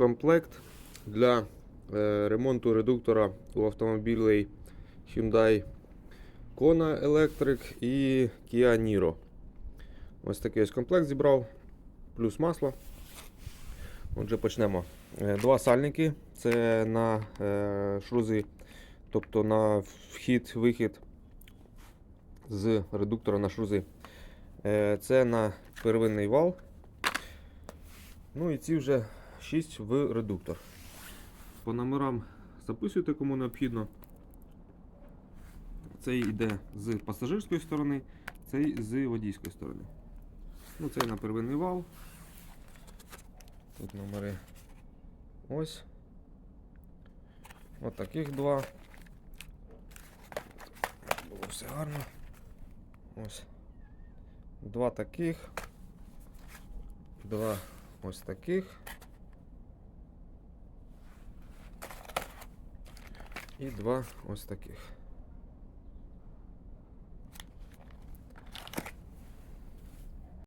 комплект для е, ремонту редуктора у автомобілей Hyundai Kona Electric і Kia Niro. Ось такий ось комплект зібрав, плюс масло. Отже, почнемо. Е, Два сальники. Це на е, шрузи, тобто на вхід-вихід з редуктора на шрузи. Це на первинний вал. Ну і ці вже 6 в редуктор. По номерам записуйте, кому необхідно. Цей йде з пасажирської сторони, цей з водійської сторони. Ну, цей на первинний вал. Тут номери ось. От таких два. Було все гарно. Ось. Два таких. Два ось таких. І два ось таких.